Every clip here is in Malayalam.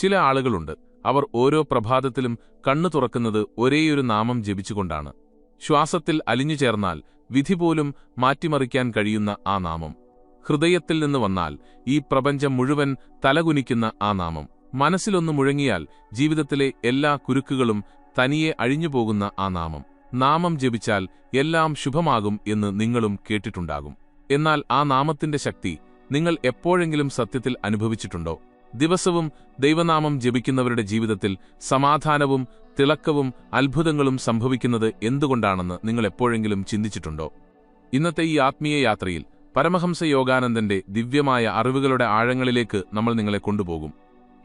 ചില ആളുകളുണ്ട് അവർ ഓരോ പ്രഭാതത്തിലും കണ്ണു തുറക്കുന്നത് ഒരേയൊരു നാമം ജപിച്ചുകൊണ്ടാണ്. ശ്വാസത്തിൽ അലിഞ്ഞു ചേർന്നാൽ വിധി പോലും മാറ്റിമറിക്കാൻ കഴിയുന്ന ആ നാമം. ഹൃദയത്തിൽ നിന്ന് വന്നാൽ ഈ പ്രപഞ്ചം മുഴുവൻ തലകുനിക്കുന്ന ആ നാമം. മനസ്സിലൊന്നു മുഴങ്ങിയാൽ ജീവിതത്തിലെ എല്ലാ കുരുക്കുകളും തനിയെ അഴിഞ്ഞുപോകുന്ന ആ നാമം. നാമം ജപിച്ചാൽ എല്ലാം ശുഭമാകും എന്ന് നിങ്ങളും കേട്ടിട്ടുണ്ടാകും. എന്നാൽ ആ നാമത്തിന്റെ ശക്തി നിങ്ങൾ എപ്പോഴെങ്കിലും സത്യത്തിൽ അനുഭവിച്ചിട്ടുണ്ടോ? ദിവസവും ദൈവനാമം ജപിക്കുന്നവരുടെ ജീവിതത്തിൽ സമാധാനവും തിളക്കവും അത്ഭുതങ്ങളും സംഭവിക്കുന്നത് എന്തുകൊണ്ടാണെന്ന് നിങ്ങൾ എപ്പോഴെങ്കിലും ചിന്തിച്ചിട്ടുണ്ടോ? ഇന്നത്തെ ഈ ആത്മീയ യാത്രയിൽ പരമഹംസ യോഗാനന്ദന്റെ ദിവ്യമായ അറിവുകളുടെ ആഴങ്ങളിലേക്ക് നമ്മൾ നിങ്ങളെ കൊണ്ടുപോകും.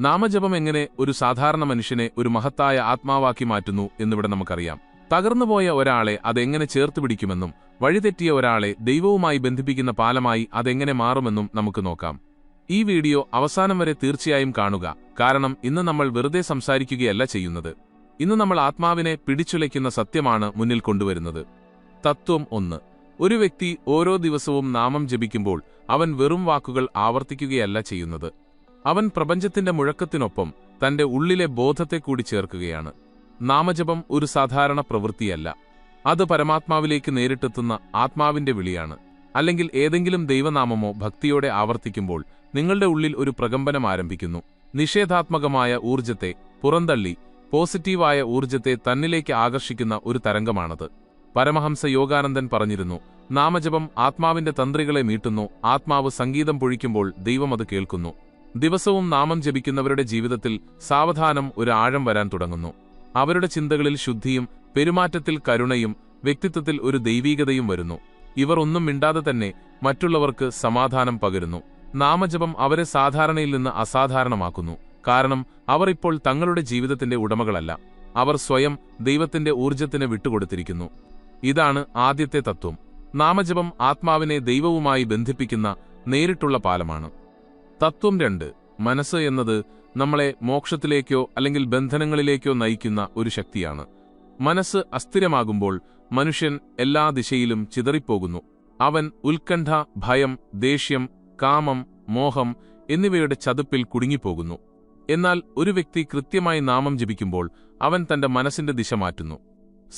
നാമജപം എങ്ങനെ ഒരു സാധാരണ മനുഷ്യനെ ഒരു മഹത്തായ ആത്മാവാക്കി മാറ്റുന്നു എന്നിവിടെ നമുക്കറിയാം. തകർന്നുപോയ ഒരാളെ അതെങ്ങനെ ചേർത്ത് പിടിക്കുമെന്നും വഴിതെറ്റിയ ഒരാളെ ദൈവവുമായി ബന്ധിപ്പിക്കുന്ന പാലമായി അതെങ്ങനെ മാറുമെന്നും നമുക്ക് നോക്കാം. ഈ വീഡിയോ അവസാനം വരെ തീർച്ചയായും കാണുക. കാരണം ഇന്ന് നമ്മൾ വെറുതെ സംസാരിക്കുകയല്ല ചെയ്യുന്നത്. ഇന്ന് നമ്മൾ ആത്മാവിനെ പിടിച്ചുലയ്ക്കുന്ന സത്യമാണ് മുന്നിൽ കൊണ്ടുവരുന്നത്. തത്വം ഒന്ന്. ഒരു വ്യക്തി ഓരോ ദിവസവും നാമം ജപിക്കുമ്പോൾ അവൻ വെറും വാക്കുകൾ ആവർത്തിക്കുകയല്ല ചെയ്യുന്നത്. അവൻ പ്രപഞ്ചത്തിന്റെ മുഴക്കത്തിനൊപ്പം തന്റെ ഉള്ളിലെ ബോധത്തെ കൂടി ചേർക്കുകയാണ്. നാമജപം ഒരു സാധാരണ പ്രവൃത്തിയല്ല. അത് പരമാത്മാവിലേക്ക് നേരിട്ടെത്തുന്ന ആത്മാവിന്റെ വിളിയാണ്. അല്ലെങ്കിൽ ഏതെങ്കിലും ദൈവനാമമോ ഭക്തിയോടെ ആവർത്തിക്കുമ്പോൾ നിങ്ങളുടെ ഉള്ളിൽ ഒരു പ്രകമ്പനം ആരംഭിക്കുന്നു. നിഷേധാത്മകമായ ഊർജത്തെ പുറന്തള്ളി പോസിറ്റീവായ ഊർജത്തെ തന്നിലേക്ക് ആകർഷിക്കുന്ന ഒരു തരംഗമാണത്. പരമഹംസ യോഗാനന്ദൻ പറഞ്ഞിരുന്നു നാമജപം ആത്മാവിന്റെ തന്ത്രികളെ മീട്ടുന്നു ആത്മാവ് സംഗീതം പൊഴിക്കുമ്പോൾ ദൈവം അത് കേൾക്കുന്നു. ദിവസവും നാമം ജപിക്കുന്നവരുടെ ജീവിതത്തിൽ സാവധാനം ഒരു ആഴം വരാൻ തുടങ്ങുന്നു. അവരുടെ ചിന്തകളിൽ ശുദ്ധിയും പെരുമാറ്റത്തിൽ കരുണയും വ്യക്തിത്വത്തിൽ ഒരു ദൈവീകതയും വരുന്നു. ഇവർ ഒന്നും മിണ്ടാതെ തന്നെ മറ്റുള്ളവർക്ക് സമാധാനം പകരുന്നു. നാമജപം അവരെ സാധാരണയിൽ നിന്ന് അസാധാരണമാക്കുന്നു. കാരണം അവർ ഇപ്പോൾ തങ്ങളുടെ ജീവിതത്തിന്റെ ഉടമകളല്ല. അവർ സ്വയം ദൈവത്തിന്റെ ഊർജത്തിന് വിട്ടുകൊടുത്തിരിക്കുന്നു. ഇതാണ് ആദ്യത്തെ തത്വം. നാമജപം ആത്മാവിനെ ദൈവവുമായി ബന്ധിപ്പിക്കുന്ന നേരിട്ടുള്ള പാലമാണ്. തത്വം രണ്ട്. മനസ്സ് എന്നത് നമ്മളെ മോക്ഷത്തിലേക്കോ അല്ലെങ്കിൽ ബന്ധനങ്ങളിലേക്കോ നയിക്കുന്ന ഒരു ശക്തിയാണ്. മനസ്സ് അസ്ഥിരമാകുമ്പോൾ മനുഷ്യൻ എല്ലാ ദിശയിലും ചിതറിപ്പോകുന്നു. അവൻ ഉത്കണ്ഠ ഭയം ദേഷ്യം കാമം മോഹം എന്നിവയുടെ ചതുപ്പിൽ കുടുങ്ങിപ്പോകുന്നു. എന്നാൽ ഒരു വ്യക്തി കൃത്യമായി നാമം ജപിക്കുമ്പോൾ അവൻ തന്റെ മനസ്സിന്റെ ദിശ മാറ്റുന്നു.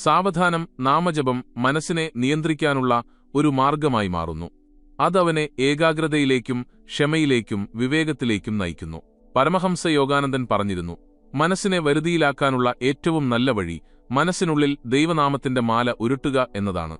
സാവധാനം നാമജപം മനസ്സിനെ നിയന്ത്രിക്കാനുള്ള ഒരു മാർഗമായി മാറുന്നു. അതവനെ ഏകാഗ്രതയിലേക്കും ക്ഷമയിലേക്കും വിവേകത്തിലേക്കും നയിക്കുന്നു. പരമഹംസ യോഗാനന്ദൻ പറഞ്ഞിരുന്നു മനസ്സിനെ വരുതിയിലാക്കാനുള്ള ഏറ്റവും നല്ല വഴി മനസ്സിനുള്ളിൽ ദൈവനാമത്തിന്റെ മാല ഉരുട്ടുക എന്നതാണ്.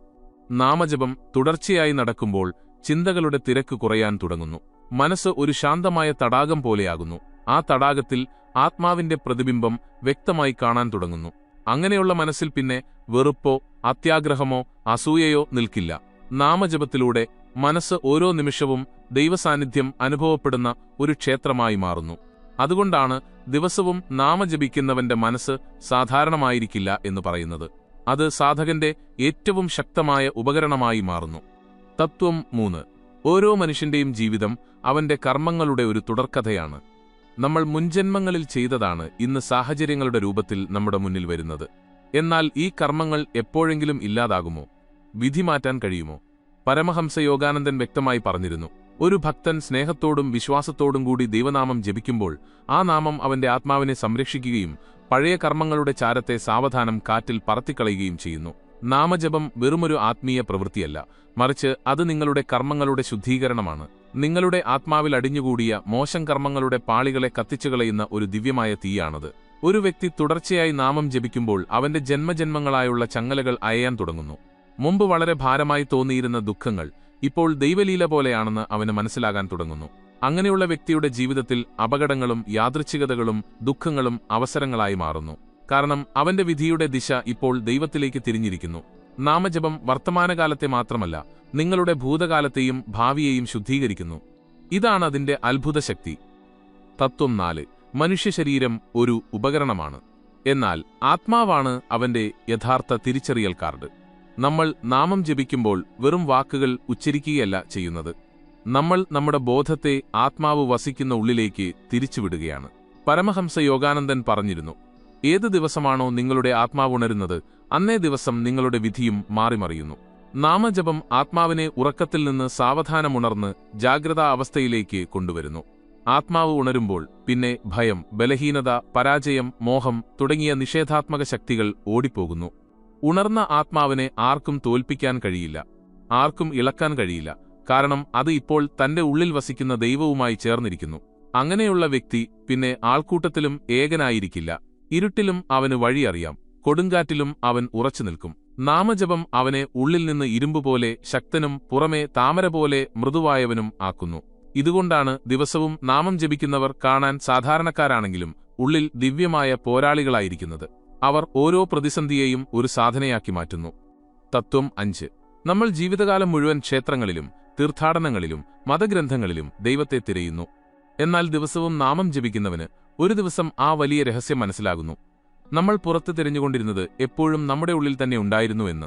നാമജപം തുടർച്ചയായി നടക്കുമ്പോൾ ചിന്തകളുടെ തിരക്ക് കുറയാൻ തുടങ്ങുന്നു. മനസ്സ് ഒരു ശാന്തമായ തടാകം പോലെയാകുന്നു. ആ തടാകത്തിൽ ആത്മാവിന്റെ പ്രതിബിംബം വ്യക്തമായി കാണാൻ തുടങ്ങുന്നു. അങ്ങനെയുള്ള മനസ്സിൽ പിന്നെ വെറുപ്പോ അത്യാഗ്രഹമോ അസൂയയോ നിൽക്കില്ല. നാമജപത്തിലൂടെ മനസ്സ് ഓരോ നിമിഷവും ദൈവസാന്നിധ്യം അനുഭവപ്പെടുന്ന ഒരു ക്ഷേത്രമായി മാറുന്നു. അതുകൊണ്ടാണ് ദിവസവും നാമജപിക്കുന്നവന്റെ മനസ്സ് സാധാരണമായിരിക്കില്ല എന്ന് പറയുന്നത്. അത് സാധകന്റെ ഏറ്റവും ശക്തമായ ഉപകരണമായി മാറുന്നു. തത്വം മൂന്ന്. ഓരോ മനുഷ്യന്റെയും ജീവിതം അവന്റെ കർമ്മങ്ങളുടെ ഒരു തുടർക്കഥയാണ്. നമ്മൾ മുൻജന്മങ്ങളിൽ ചെയ്തതാണ് ഇന്ന് സാഹചര്യങ്ങളുടെ രൂപത്തിൽ നമ്മുടെ മുന്നിൽ വരുന്നത്. എന്നാൽ ഈ കർമ്മങ്ങൾ എപ്പോഴെങ്കിലും ഇല്ലാതാകുമോ? വിധി മാറ്റാൻ കഴിയുമോ? പരമഹംസ യോഗാനന്ദൻ വ്യക്തമായി പറഞ്ഞിരുന്നു. ഒരു ഭക്തൻ സ്നേഹത്തോടും വിശ്വാസത്തോടും കൂടി ദൈവനാമം ജപിക്കുമ്പോൾ ആ നാമം അവന്റെ ആത്മാവിനെ സംരക്ഷിക്കുകയും പഴയ കർമ്മങ്ങളുടെ ചാരത്തെ സാവധാനം കാറ്റിൽ പറത്തിക്കളയുകയും ചെയ്യുന്നു. നാമജപം വെറുമൊരു ആത്മീയ പ്രവൃത്തിയല്ല. മറിച്ച് അത് നിങ്ങളുടെ കർമ്മങ്ങളുടെ ശുദ്ധീകരണമാണ്. നിങ്ങളുടെ ആത്മാവിൽ അടിഞ്ഞുകൂടിയ മോശം കർമ്മങ്ങളുടെ പാളികളെ കത്തിച്ചുകളയുന്ന ഒരു ദിവ്യമായ തീയാണത്. ഒരു വ്യക്തി തുടർച്ചയായി നാമം ജപിക്കുമ്പോൾ അവന്റെ ജന്മജന്മങ്ങളായുള്ള ചങ്ങലകൾ അയയാൻ തുടങ്ങുന്നു. മുമ്പ് വളരെ ഭാരമായി തോന്നിയിരുന്ന ദുഃഖങ്ങൾ ഇപ്പോൾ ദൈവലീല പോലെയാണെന്ന് അവന് മനസ്സിലാകാൻ തുടങ്ങുന്നു. അങ്ങനെയുള്ള വ്യക്തിയുടെ ജീവിതത്തിൽ അപകടങ്ങളും യാദൃച്ഛികതകളും ദുഃഖങ്ങളും അവസരങ്ങളായി മാറുന്നു. കാരണം അവന്റെ വിധിയുടെ ദിശ ഇപ്പോൾ ദൈവത്തിലേക്ക് തിരിഞ്ഞിരിക്കുന്നു. നാമജപം വർത്തമാനകാലത്തെ മാത്രമല്ല നിങ്ങളുടെ ഭൂതകാലത്തെയും ഭാവിയെയും ശുദ്ധീകരിക്കുന്നു. ഇതാണ് അതിന്റെ അത്ഭുത ശക്തി തത്വം നാല് മനുഷ്യശരീരം ഒരു ഉപകരണമാണ്. എന്നാൽ ആത്മാവാണ് അവന്റെ യഥാർത്ഥ തിരിച്ചറിയൽ കാർഡ് നമ്മൾ നാമം ജപിക്കുമ്പോൾ വെറും വാക്കുകൾ ഉച്ചരിക്കുകയല്ല ചെയ്യുന്നത്. നമ്മൾ നമ്മുടെ ബോധത്തെ ആത്മാവ് വസിക്കുന്ന ഉള്ളിലേക്ക് തിരിച്ചുവിടുകയാണ്. പരമഹംസ യോഗാനന്ദൻ പറഞ്ഞിരുന്നു ഏത് ദിവസമാണോ നിങ്ങളുടെ ആത്മാവ് ഉണരുന്നത് അന്നേ ദിവസം നിങ്ങളുടെ വിധിയും മാറിമറിയുന്നു. നാമജപം ആത്മാവിനെ ഉറക്കത്തിൽ നിന്ന് സാവധാനമുണർന്ന് ജാഗ്രതാ അവസ്ഥയിലേക്ക് കൊണ്ടുവരുന്നു. ആത്മാവ് ഉണരുമ്പോൾ പിന്നെ ഭയം ബലഹീനത പരാജയം മോഹം തുടങ്ങിയ നിഷേധാത്മക ശക്തികൾ ഓടിപ്പോകുന്നു. ഉണർന്ന ആത്മാവിനെ ആർക്കും തോൽപ്പിക്കാൻ കഴിയില്ല. ആർക്കും ഇളക്കാൻ കഴിയില്ല. കാരണം അത് ഇപ്പോൾ തന്റെ ഉള്ളിൽ വസിക്കുന്ന ദൈവവുമായി ചേർന്നിരിക്കുന്നു. അങ്ങനെയുള്ള വ്യക്തി പിന്നെ ആൾക്കൂട്ടത്തിലും ഏകനായിരിക്കില്ല. ഇരുട്ടിലും അവന് വഴിയറിയാം കൊടുങ്കാറ്റിലും അവൻ ഉറച്ചു നിൽക്കും. നാമജപം അവനെ ഉള്ളിൽ നിന്ന് ഇരുമ്പുപോലെ ശക്തനും പുറമേ താമര പോലെ മൃദുവായവനും ആക്കുന്നു. ഇതുകൊണ്ടാണ് ദിവസവും നാമം ജപിക്കുന്നവർ കാണാൻ സാധാരണക്കാരാണെങ്കിലും ഉള്ളിൽ ദിവ്യമായ പോരാളികളായിരിക്കുന്നത്. അവർ ഓരോ പ്രതിസന്ധിയെയും ഒരു സാധനയാക്കി മാറ്റുന്നു. തത്വം അഞ്ച്. നമ്മൾ ജീവിതകാലം മുഴുവൻ ക്ഷേത്രങ്ങളിലും തീർത്ഥാടനങ്ങളിലും മതഗ്രന്ഥങ്ങളിലും ദൈവത്തെ തിരയുന്നു. എന്നാൽ ദിവസവും നാമം ജപിക്കുന്നവന് ഒരു ദിവസം ആ വലിയ രഹസ്യം മനസ്സിലാകുന്നു. നമ്മൾ പുറത്ത് തിരഞ്ഞുകൊണ്ടിരുന്നത് എപ്പോഴും നമ്മുടെ ഉള്ളിൽ തന്നെ ഉണ്ടായിരുന്നു എന്ന്.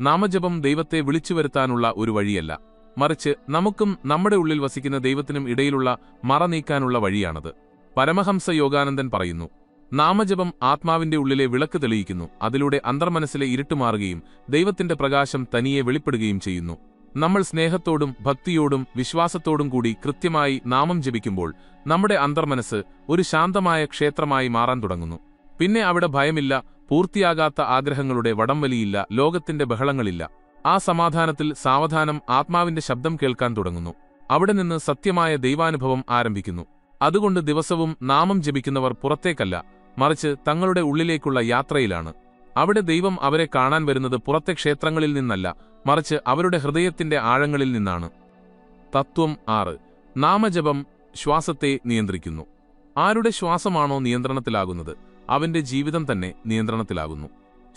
നാമജപം ദൈവത്തെ വിളിച്ചു വരുത്താനുള്ള ഒരു വഴിയല്ല. മറിച്ച് നമുക്കും നമ്മുടെ ഉള്ളിൽ വസിക്കുന്ന ദൈവത്തിനും ഇടയിലുള്ള മറ നീക്കാനുള്ള വഴിയാണത്. പരമഹംസ യോഗാനന്ദൻ പറയുന്നു നാമജപം ആത്മാവിന്റെ ഉള്ളിലെ വിളക്ക് തെളിയിക്കുന്നു. അതിലൂടെ അന്തർമനസ്സിലെ ഇരുട്ടുമാറുകയും ദൈവത്തിന്റെ പ്രകാശം തനിയെ വെളിപ്പെടുകയും ചെയ്യുന്നു. നമ്മൾ സ്നേഹത്തോടും ഭക്തിയോടും വിശ്വാസത്തോടും കൂടി കൃത്യമായി നാമം ജപിക്കുമ്പോൾ നമ്മുടെ അന്തർമനസ് ഒരു ശാന്തമായ ക്ഷേത്രമായി മാറാൻ തുടങ്ങുന്നു. പിന്നെ അവിടെ ഭയമില്ല പൂർത്തിയാകാത്ത ആഗ്രഹങ്ങളുടെ വടംവലിയില്ല ലോകത്തിന്റെ ബഹളങ്ങളില്ല. ആ സമാധാനത്തിൽ സാവധാനം ആത്മാവിന്റെ ശബ്ദം കേൾക്കാൻ തുടങ്ങുന്നു. അവിടെ നിന്ന് സത്യമായ ദൈവാനുഭവം ആരംഭിക്കുന്നു. അതുകൊണ്ട് ദിവസവും നാമം ജപിക്കുന്നവർ പുറത്തേക്കല്ല മറിച്ച് തങ്ങളുടെ ഉള്ളിലേക്കുള്ള യാത്രയിലാണ്. അവിടെ ദൈവം അവരെ കാണാൻ വരുന്നത് പുറത്തെ ക്ഷേത്രങ്ങളിൽ നിന്നല്ല മറിച്ച് അവരുടെ ഹൃദയത്തിന്റെ ആഴങ്ങളിൽ നിന്നാണ്. തത്വം ആറ്. നാമജപം ശ്വാസത്തെ നിയന്ത്രിക്കുന്നു. ആരുടെ ശ്വാസമാണോ നിയന്ത്രണത്തിലാകുന്നത് അവന്റെ ജീവിതം തന്നെ നിയന്ത്രണത്തിലാകുന്നു.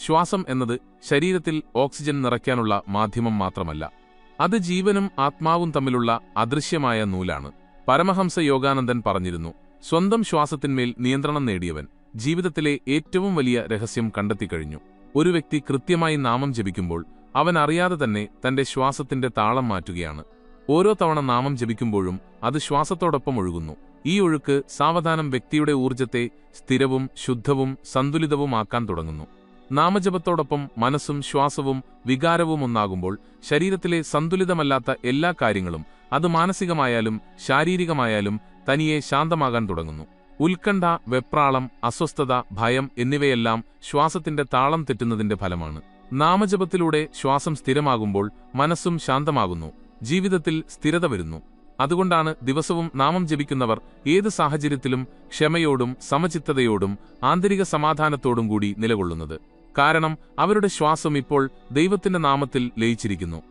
ശ്വാസം എന്നത് ശരീരത്തിൽ ഓക്സിജൻ നിറയ്ക്കാനുള്ള മാധ്യമം മാത്രമല്ല അത് ജീവനും ആത്മാവും തമ്മിലുള്ള അദൃശ്യമായ നൂലാണ്. പരമഹംസ യോഗാനന്ദൻ പറഞ്ഞിരുന്നു സ്വന്തം ശ്വാസത്തിന്മേൽ നിയന്ത്രണം നേടിയവൻ ജീവിതത്തിലെ ഏറ്റവും വലിയ രഹസ്യം കണ്ടെത്തിക്കഴിഞ്ഞു. ഒരു വ്യക്തി കൃത്യമായി നാമം ജപിക്കുമ്പോൾ അവൻ അറിയാതെ തന്നെ തന്റെ ശ്വാസത്തിന്റെ താളം മാറ്റുകയാണ്. ഓരോ തവണ നാമം ജപിക്കുമ്പോഴും അത് ശ്വാസത്തോടൊപ്പം ഒഴുകുന്നു. ഈ ഒഴുക്ക് സാവധാനം വ്യക്തിയുടെ ഊർജത്തെ സ്ഥിരവും ശുദ്ധവും സന്തുലിതവുമാക്കാൻ തുടങ്ങുന്നു. നാമജപത്തോടൊപ്പം മനസ്സും ശ്വാസവും വികാരവും ഒന്നാകുമ്പോൾ ശരീരത്തിലെ സന്തുലിതമല്ലാത്ത എല്ലാ കാര്യങ്ങളും അത് മാനസികമായാലും ശാരീരികമായാലും തനിയെ ശാന്തമാകാൻ തുടങ്ങുന്നു. ഉത്കണ്ഠ വെപ്രാളം അസ്വസ്ഥത ഭയം എന്നിവയെല്ലാം ശ്വാസത്തിന്റെ താളം തെറ്റുന്നതിന്റെ ഫലമാണ്. നാമജപത്തിലൂടെ ശ്വാസം സ്ഥിരമാകുമ്പോൾ മനസ്സും ശാന്തമാകുന്നു. ജീവിതത്തിൽ സ്ഥിരത വരുന്നു. അതുകൊണ്ടാണ് ദിവസവും നാമം ജപിക്കുന്നവർ ഏത് സാഹചര്യത്തിലും ക്ഷമയോടും സമചിത്തതയോടും ആന്തരിക സമാധാനത്തോടും കൂടി നിലകൊള്ളുന്നത്. കാരണം അവരുടെ ശ്വാസം ഇപ്പോൾ ദൈവത്തിന്റെ നാമത്തിൽ ലയിച്ചിരിക്കുന്നു.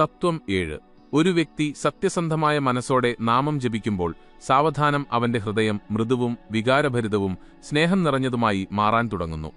തത്വം ഏഴ്. ഒരു വ്യക്തി സത്യസന്ധമായ മനസ്സോടെ നാമം ജപിക്കുമ്പോൾ സാവധാനം അവന്റെ ഹൃദയം മൃദുവും വികാരഭരിതവും സ്നേഹം നിറഞ്ഞതുമായി മാറാൻ തുടങ്ങുന്നു.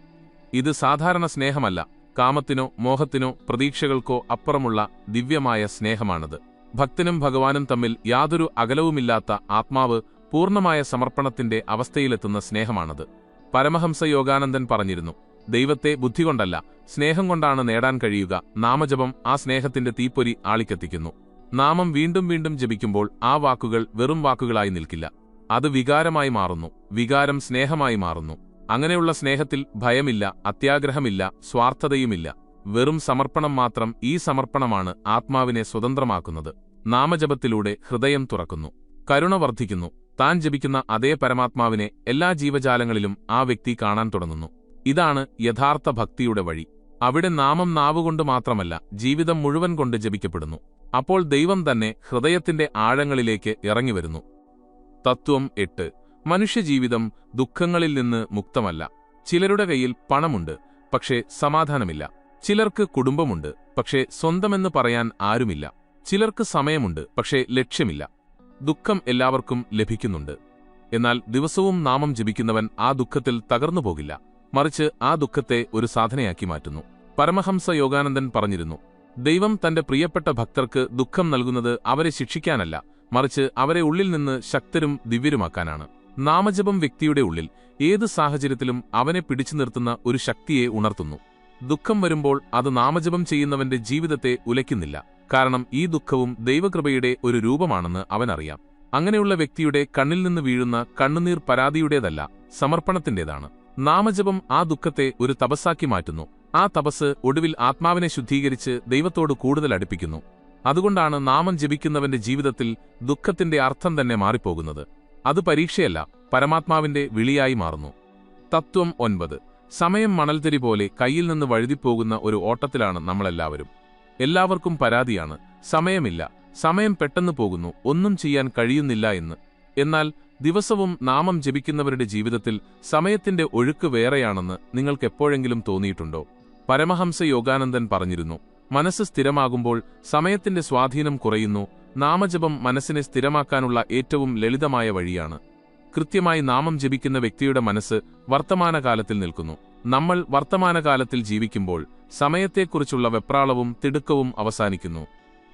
ഇത് സാധാരണ സ്നേഹമല്ല. കാമത്തിനോ മോഹത്തിനോ പ്രതീക്ഷകൾക്കോ അപ്പുറമുള്ള ദിവ്യമായ സ്നേഹമാണത്. ഭക്തനും ഭഗവാനും തമ്മിൽ യാതൊരു അകലവുമില്ലാത്ത ആത്മാവ് പൂർണമായ സമർപ്പണത്തിന്റെ അവസ്ഥയിലെത്തുന്ന സ്നേഹമാണത്. പരമഹംസ യോഗാനന്ദൻ പറഞ്ഞിരുന്നു ദൈവത്തെ ബുദ്ധി കൊണ്ടല്ല സ്നേഹം കൊണ്ടാണ് നേടാൻ കഴിയുക. നാമജപം ആ സ്നേഹത്തിന്റെ തീപ്പൊരി ആളിക്കെത്തിക്കുന്നു. നാമം വീണ്ടും വീണ്ടും ജപിക്കുമ്പോൾ ആ വാക്കുകൾ വെറും വാക്കുകളായി നിൽക്കില്ല. അത് വികാരമായി മാറുന്നു വികാരം സ്നേഹമായി മാറുന്നു. അങ്ങനെയുള്ള സ്നേഹത്തിൽ ഭയമില്ല അത്യാഗ്രഹമില്ല സ്വാർത്ഥതയുമില്ല. വെറും സമർപ്പണം മാത്രം ഈ സമർപ്പണമാണ് ആത്മാവിനെ സ്വതന്ത്രമാക്കുന്നത്. നാമജപത്തിലൂടെ ഹൃദയം തുറക്കുന്നു. കരുണ വർദ്ധിക്കുന്നു. താൻ ജപിക്കുന്ന അതേ പരമാത്മാവിനെ എല്ലാ ജീവജാലങ്ങളിലും ആ വ്യക്തി കാണാൻ തുടങ്ങുന്നു. ഇതാണ് യഥാർത്ഥ ഭക്തിയുടെ വഴി. അവിടെ നാമം നാവുകൊണ്ട് മാത്രമല്ല ജീവിതം മുഴുവൻ കൊണ്ട് ജപിക്കപ്പെടുന്നു. അപ്പോൾ ദൈവം തന്നെ ഹൃദയത്തിന്റെ ആഴങ്ങളിലേക്ക് ഇറങ്ങിവരുന്നു. തത്വം എട്ട്. മനുഷ്യജീവിതം ദുഃഖങ്ങളിൽ നിന്ന് മുക്തമല്ല. ചിലരുടെ കയ്യിൽ പണമുണ്ട് പക്ഷേ സമാധാനമില്ല. ചിലർക്ക് കുടുംബമുണ്ട് പക്ഷേ സ്വന്തമെന്ന് പറയാൻ ആരുമില്ല. ചിലർക്ക് സമയമുണ്ട് പക്ഷേ ലക്ഷ്യമില്ല. ദുഃഖം എല്ലാവർക്കും ലഭിക്കുന്നുണ്ട്. എന്നാൽ ദിവസവും നാമം ജപിക്കുന്നവൻ ആ ദുഃഖത്തിൽ തകർന്നു പോകില്ല. മറിച്ച് ആ ദുഃഖത്തെ ഒരു സാധനയാക്കി മാറ്റുന്നു. പരമഹംസ യോഗാനന്ദൻ പറഞ്ഞിരുന്നു ദൈവം തന്റെ പ്രിയപ്പെട്ട ഭക്തർക്ക് ദുഃഖം നൽകുന്നത് അവരെ ശിക്ഷിക്കാനല്ല മറിച്ച് അവരെ ഉള്ളിൽ നിന്ന് ശക്തരും ദിവ്യരുമാക്കാനാണ്. നാമജപം വ്യക്തിയുടെ ഉള്ളിൽ ഏത് സാഹചര്യത്തിലും അവനെ പിടിച്ചു നിർത്തുന്ന ഒരു ശക്തിയെ ഉണർത്തുന്നു. ദുഃഖം വരുമ്പോൾ അത് നാമജപം ചെയ്യുന്നവന്റെ ജീവിതത്തെ ഉലയ്ക്കുന്നില്ല. കാരണം ഈ ദുഃഖവും ദൈവകൃപയുടെ ഒരു രൂപമാണെന്ന് അവനറിയാം. അങ്ങനെയുള്ള വ്യക്തിയുടെ കണ്ണിൽ നിന്ന് വീഴുന്ന കണ്ണുനീർ പരാതിയുടേതല്ല സമർപ്പണത്തിന്റേതാണ്. നാമജപം ആ ദുഃഖത്തെ ഒരു തപസ്സാക്കി മാറ്റുന്നു. ആ തപസ് ഒടുവിൽ ആത്മാവിനെ ശുദ്ധീകരിച്ച് ദൈവത്തോട് കൂടുതൽ അടുപ്പിക്കുന്നു. അതുകൊണ്ടാണ് നാമം ജപിക്കുന്നവന്റെ ജീവിതത്തിൽ ദുഃഖത്തിന്റെ അർത്ഥം തന്നെ മാറിപ്പോകുന്നത്. അത് പരീക്ഷയല്ല പരമാത്മാവിന്റെ വിളിയായി മാറുന്നു. തത്വം ഒൻപത്. സമയം മണൽത്തരി പോലെ കയ്യിൽ നിന്ന് വഴുതിപ്പോകുന്ന ഒരു ഓട്ടത്തിലാണ് നമ്മളെല്ലാവരും. എല്ലാവർക്കും പരാതിയാണ് സമയമില്ല സമയം പെട്ടെന്ന് പോകുന്നു ഒന്നും ചെയ്യാൻ കഴിയുന്നില്ല എന്ന്. എന്നാൽ ദിവസവും നാമം ജപിക്കുന്നവരുടെ ജീവിതത്തിൽ സമയത്തിന്റെ ഒഴുക്ക് വേറെയാണെന്ന് നിങ്ങൾക്കെപ്പോഴെങ്കിലും തോന്നിയിട്ടുണ്ടോ? പരമഹംസ യോഗാനന്ദൻ പറഞ്ഞിരുന്നു മനസ്സ് സ്ഥിരമാകുമ്പോൾ സമയത്തിന്റെ സ്വാധീനം കുറയുന്നു നാമജപം മനസ്സിനെ സ്ഥിരമാക്കാനുള്ള ഏറ്റവും ലളിതമായ വഴിയാണ്. കൃത്യമായി നാമം ജപിക്കുന്ന വ്യക്തിയുടെ മനസ്സ് വർത്തമാനകാലത്തിൽ നിൽക്കുന്നു. നമ്മൾ വർത്തമാനകാലത്തിൽ ജീവിക്കുമ്പോൾ സമയത്തെക്കുറിച്ചുള്ള വെപ്രാളവും തിടുക്കവും അവസാനിക്കുന്നു.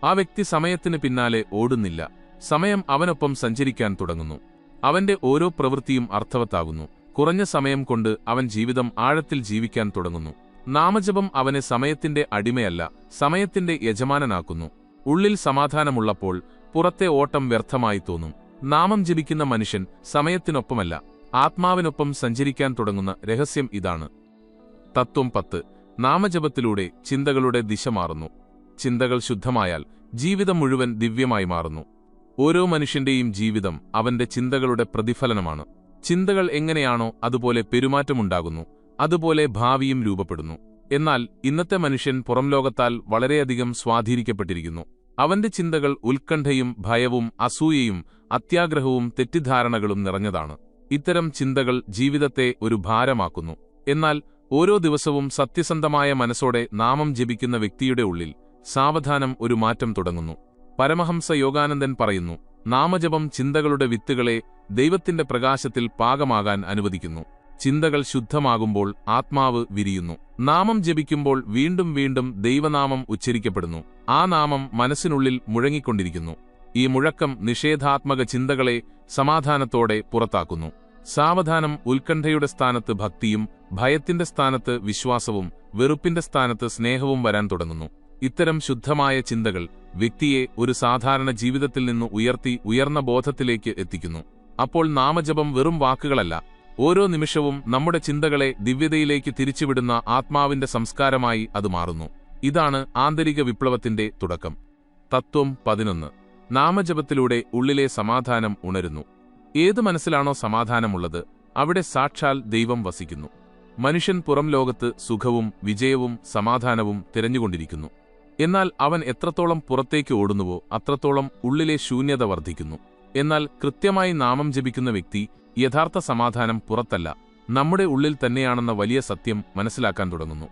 ആ വ്യക്തി സമയത്തിന് പിന്നാലെ ഓടുന്നില്ല. സമയം അവനൊപ്പം സഞ്ചരിക്കാൻ തുടങ്ങുന്നു. അവന്റെ ഓരോ പ്രവൃത്തിയും അർത്ഥവത്താകുന്നു. കുറഞ്ഞ സമയം കൊണ്ട് അവൻ ജീവിതം ആഴത്തിൽ ജീവിക്കാൻ തുടങ്ങുന്നു. നാമജപം അവനെ സമയത്തിന്റെ അടിമയല്ല സമയത്തിന്റെ യജമാനനാക്കുന്നു. ഉള്ളിൽ സമാധാനമുള്ളപ്പോൾ പുറത്തെ ഓട്ടം വ്യർത്ഥമായി തോന്നും. നാമം ജപിക്കുന്ന മനുഷ്യൻ സമയത്തിനൊപ്പമല്ല ആത്മാവിനൊപ്പം സഞ്ചരിക്കാൻ തുടങ്ങുന്ന രഹസ്യം ഇതാണ്. തത്വം പത്ത് നാമജപത്തിലൂടെ ചിന്തകളുടെ ദിശ മാറുന്നു. ചിന്തകൾ ശുദ്ധമായാൽ ജീവിതം മുഴുവൻ ദിവ്യമായി മാറുന്നു. ഓരോ മനുഷ്യന്റെയും ജീവിതം അവന്റെ ചിന്തകളുടെ പ്രതിഫലനമാണ്. ചിന്തകൾ എങ്ങനെയാണോ അതുപോലെ പെരുമാറ്റമുണ്ടാകുന്നു അതുപോലെ ഭാവിയും രൂപപ്പെടുന്നു. എന്നാൽ ഇന്നത്തെ മനുഷ്യൻ പുറം ലോകത്താൽ വളരെയധികം സ്വാധീനിക്കപ്പെട്ടിരിക്കുന്നു. അവന്റെ ചിന്തകൾ ഉത്കണ്ഠയും ഭയവും അസൂയയും അത്യാഗ്രഹവും തെറ്റിദ്ധാരണകളും നിറഞ്ഞതാണ്. ഇത്തരം ചിന്തകൾ ജീവിതത്തെ ഒരു ഭാരമാക്കുന്നു. എന്നാൽ ഓരോ ദിവസവും സത്യസന്ധമായ മനസ്സോടെ നാമം ജപിക്കുന്ന വ്യക്തിയുടെ ഉള്ളിൽ സാവധാനം ഒരു മാറ്റം തുടങ്ങുന്നു. പരമഹംസ യോഗാനന്ദൻ പറയുന്നു നാമജപം ചിന്തകളുടെ വിത്തുകളെ ദൈവത്തിന്റെ പ്രകാശത്തിൽ പാകമാകാൻ അനുവദിക്കുന്നു. ചിന്തകൾ ശുദ്ധമാകുമ്പോൾ ആത്മാവ് വിരിയുന്നു. നാമം ജപിക്കുമ്പോൾ വീണ്ടും വീണ്ടും ദൈവനാമം ഉച്ചരിക്കപ്പെടുന്നു. ആ നാമം മനസ്സിനുള്ളിൽ മുഴങ്ങിക്കൊണ്ടിരിക്കുന്നു. ഈ മുഴക്കം നിഷേധാത്മക ചിന്തകളെ സമാധാനത്തോടെ പുറത്താക്കുന്നു. സാവധാനം ഉത്കണ്ഠയുടെ സ്ഥാനത്ത് ഭക്തിയും ഭയത്തിന്റെ സ്ഥാനത്ത് വിശ്വാസവും വെറുപ്പിന്റെ സ്ഥാനത്ത് സ്നേഹവും വരാൻ തുടങ്ങുന്നു. ഇത്തരം ശുദ്ധമായ ചിന്തകൾ വ്യക്തിയെ ഒരു സാധാരണ ജീവിതത്തിൽ നിന്ന് ഉയർത്തി ഉയർന്ന ബോധത്തിലേക്ക് എത്തിക്കുന്നു. അപ്പോൾ നാമജപം വെറും വാക്കുകളല്ല ഓരോ നിമിഷവും നമ്മുടെ ചിന്തകളെ ദിവ്യതയിലേക്ക് തിരിച്ചുവിടുന്ന ആത്മാവിന്റെ സംസ്കാരമായി അത് മാറുന്നു. ഇതാണ് ആന്തരിക വിപ്ലവത്തിന്റെ തുടക്കം. തത്വം പതിനൊന്ന്. നാമജപത്തിലൂടെ ഉള്ളിലെ സമാധാനം ഉണരുന്നു. ഏത് മനസ്സിലാണോ സമാധാനമുള്ളത് അവിടെ സാക്ഷാൽ ദൈവം വസിക്കുന്നു. മനുഷ്യൻ പുറം ലോകത്ത് സുഖവും വിജയവും സമാധാനവും തിരഞ്ഞുകൊണ്ടിരിക്കുന്നു. എന്നാൽ അവൻ എത്രത്തോളം പുറത്തേക്ക് ഓടുന്നുവോ അത്രത്തോളം ഉള്ളിലെ ശൂന്യത വർദ്ധിക്കുന്നു. എന്നാൽ കൃത്യമായി നാമം ജപിക്കുന്ന വ്യക്തി യഥാർത്ഥ സമാധാനം പുറത്തല്ല. നമ്മുടെ ഉള്ളിൽ തന്നെയാണെന്ന വലിയ സത്യം മനസ്സിലാക്കാൻ തുടങ്ങുന്നു.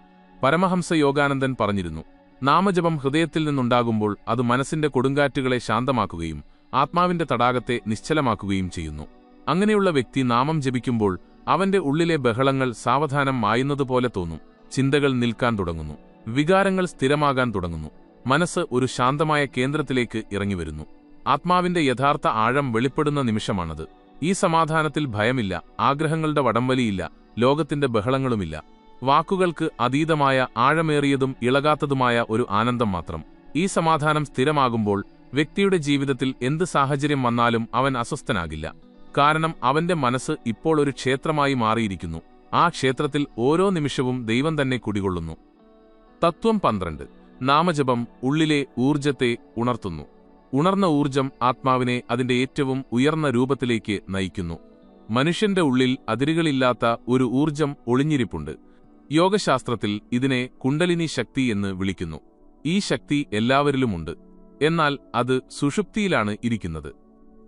പരമഹംസ യോഗാനന്ദൻ പറഞ്ഞിരുന്നു നാമജപം ഹൃദയത്തിൽ നിന്നുണ്ടാകുമ്പോൾ അത് മനസ്സിന്റെ കൊടുങ്കാറ്റുകളെ ശാന്തമാക്കുകയും ആത്മാവിന്റെ തടാകത്തെ നിശ്ചലമാക്കുകയും ചെയ്യുന്നു. അങ്ങനെയുള്ള വ്യക്തി നാമം ജപിക്കുമ്പോൾ അവന്റെ ഉള്ളിലെ ബഹളങ്ങൾ സാവധാനം മായുന്നതുപോലെ തോന്നും. ചിന്തകൾ നിൽക്കാൻ തുടങ്ങുന്നു. വികാരങ്ങൾ സ്ഥിരമാകാൻ തുടങ്ങുന്നു. മനസ്സ് ഒരു ശാന്തമായ കേന്ദ്രത്തിലേക്ക് ഇറങ്ങിവരുന്നു. ആത്മാവിന്റെ യഥാർത്ഥ ആഴം വെളിപ്പെടുന്ന നിമിഷമാണത്. ഈ സമാധാനത്തിൽ ഭയമില്ല ആഗ്രഹങ്ങളുടെ വടംവലിയില്ല ലോകത്തിന്റെ ബഹളങ്ങളുമില്ല. വാക്കുകൾക്ക് അതീതമായ ആഴമേറിയതും ഇളകാത്തതുമായ ഒരു ആനന്ദം മാത്രം. ഈ സമാധാനം സ്ഥിരമാകുമ്പോൾ വ്യക്തിയുടെ ജീവിതത്തിൽ എന്ത് സാഹചര്യം വന്നാലും അവൻ അസ്വസ്ഥനാകില്ല. കാരണം അവന്റെ മനസ്സ് ഇപ്പോൾ ഒരു ക്ഷേത്രമായി മാറിയിരിക്കുന്നു. ആ ക്ഷേത്രത്തിൽ ഓരോ നിമിഷവും ദൈവം തന്നെ കുടികൊള്ളുന്നു. തത്വം പന്ത്രണ്ട്. നാമജപം ഉള്ളിലെ ഊർജത്തെ ഉണർത്തുന്നു. ഉണർന്ന ഊർജം ആത്മാവിനെ അതിന്റെ ഏറ്റവും ഉയർന്ന രൂപത്തിലേക്ക് നയിക്കുന്നു. മനുഷ്യന്റെ ഉള്ളിൽ അതിരുകളില്ലാത്ത ഒരു ഊർജം ഒളിഞ്ഞിരിപ്പുണ്ട്. യോഗശാസ്ത്രത്തിൽ ഇതിനെ കുണ്ടലിനി ശക്തി എന്ന് വിളിക്കുന്നു. ഈ ശക്തി എല്ലാവരിലുമുണ്ട്. എന്നാൽ അത് സുഷുപ്തിയിലാണ് ഇരിക്കുന്നത്.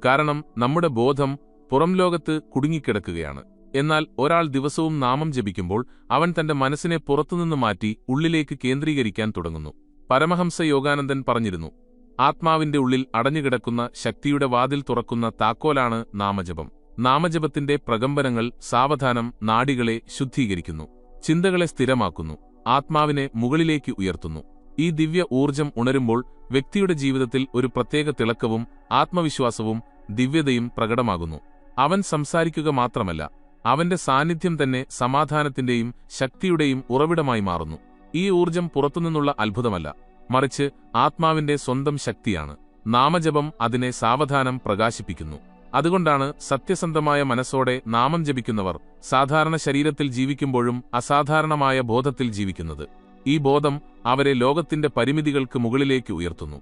കാരണം നമ്മുടെ ബോധം പുറം ലോകത്ത് കുടുങ്ങിക്കിടക്കുകയാണ്. എന്നാൽ ഒരാൾ ദിവസവും നാമം ജപിക്കുമ്പോൾ അവൻ തന്റെ മനസ്സിനെ പുറത്തുനിന്ന് മാറ്റി ഉള്ളിലേക്ക് കേന്ദ്രീകരിക്കാൻ തുടങ്ങുന്നു. പരമഹംസ യോഗാനന്ദൻ പറഞ്ഞിരുന്നു ആത്മാവിന്റെ ഉള്ളിൽ അടഞ്ഞുകിടക്കുന്ന ശക്തിയുടെ വാതിൽ തുറക്കുന്ന താക്കോലാണ് നാമജപം. നാമജപത്തിന്റെ പ്രകമ്പനങ്ങൾ സാവധാനം നാടികളെ ശുദ്ധീകരിക്കുന്നു. ചിന്തകളെ സ്ഥിരമാക്കുന്നു. ആത്മാവിനെ മുകളിലേക്ക് ഉയർത്തുന്നു. ഈ ദിവ്യ ഊർജം ഉണരുമ്പോൾ വ്യക്തിയുടെ ജീവിതത്തിൽ ഒരു പ്രത്യേക തിളക്കവും ആത്മവിശ്വാസവും ദിവ്യതയും പ്രകടമാകുന്നു. അവൻ സംസാരിക്കുക മാത്രമല്ല അവന്റെ സാന്നിധ്യം തന്നെ സമാധാനത്തിന്റെയും ശക്തിയുടെയും ഉറവിടമായി മാറുന്നു. ഈ ഊർജം പുറത്തുനിന്നുള്ള അത്ഭുതമല്ല മറിച്ച് ആത്മാവിന്റെ സ്വന്തം ശക്തിയാണ്. നാമജപം അതിനെ സാവധാനം പ്രകാശിപ്പിക്കുന്നു. അതുകൊണ്ടാണ് സത്യസന്ധമായ മനസ്സോടെ നാമം ജപിക്കുന്നവർ സാധാരണ ശരീരത്തിൽ ജീവിക്കുമ്പോഴും അസാധാരണമായ ബോധത്തിൽ ജീവിക്കുന്നത്. ഈ ബോധം അവരെ ലോകത്തിന്റെ പരിമിതികൾക്ക് മുകളിലേക്ക് ഉയർത്തുന്നു.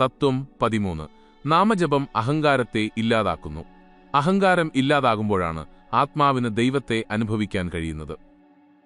തത്വം പതിമൂന്ന്. നാമജപം അഹങ്കാരത്തെ ഇല്ലാതാക്കുന്നു. അഹങ്കാരം ഇല്ലാതാകുമ്പോഴാണ് ആത്മാവിന് ദൈവത്തെ അനുഭവിക്കാൻ കഴിയുന്നത്.